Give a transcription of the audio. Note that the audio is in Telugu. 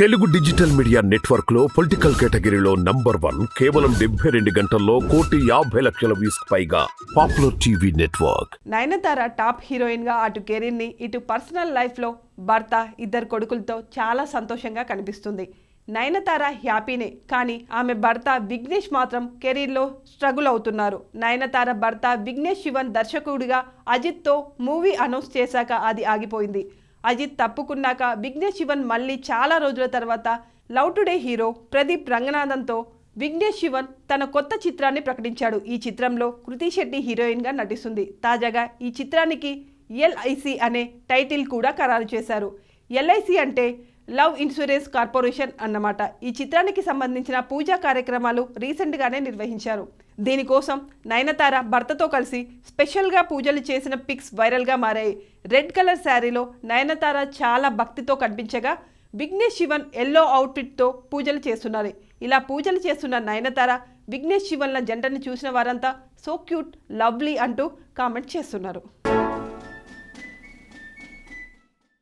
తెలుగు డిజిటల్ మీడియా నెట్వర్క్లో పొలిటికల్ కేటగిరీలో నంబర్ వన్ కేవలం డెబ్బై రెండు గంటల్లో కోటి యాభై లక్షల వ్యూస్ పైగా popular TV network. Nayanthara top హీరోయిన్గా అటు కెరీర్ని ఇటు పర్సనల్ లైఫ్లో భర్త ఇద్దరు కొడుకులతో చాలా సంతోషంగా కనిపిస్తుంది. నయనతార హ్యాపీనే కానీ ఆమె భర్త విఘ్నేష్ మాత్రం కెరీర్లో స్ట్రగుల్ అవుతున్నారు. నయనతార భర్త విఘ్నేష్ శివన్ దర్శకుడిగా అజిత్తో మూవీ అనౌన్స్ చేశాక అది ఆగిపోయింది. అజిత్ తప్పుకున్నాక విఘ్నేష్ శివన్ మళ్ళీ చాలా రోజుల తర్వాత లవ్ టుడే హీరో ప్రదీప్ రంగనాథన్తో విఘ్నేష్ శివన్ తన కొత్త చిత్రాన్ని ప్రకటించాడు. ఈ చిత్రంలో కృతి శెట్టి హీరోయిన్గా నటిస్తుంది. తాజాగా ఈ చిత్రానికి ఎల్ఐసి అనే టైటిల్ కూడా ఖరారు చేశారు. ఎల్ఐసి అంటే లవ్ ఇన్సూరెన్స్ కార్పొరేషన్ అన్నమాట. ఈ చిత్రానికి సంబంధించిన పూజా కార్యక్రమాలు రీసెంట్గానే నిర్వహించారు. దీనికోసం నయనతార భర్తతో కలిసి స్పెషల్గా పూజలు చేసిన పిక్స్ వైరల్గా మారాయి. రెడ్ కలర్ శారీలో నయనతార చాలా భక్తితో కనిపించగా విఘ్నేష్ శివన్ ఎల్లో అవుట్ఫిట్తో పూజలు చేస్తున్నారు. ఇలా పూజలు చేస్తున్న నయనతార విఘ్నేష్ శివన్ల జంటను చూసిన వారంతా సో క్యూట్ లవ్లీ అంటూ కామెంట్ చేస్తున్నారు.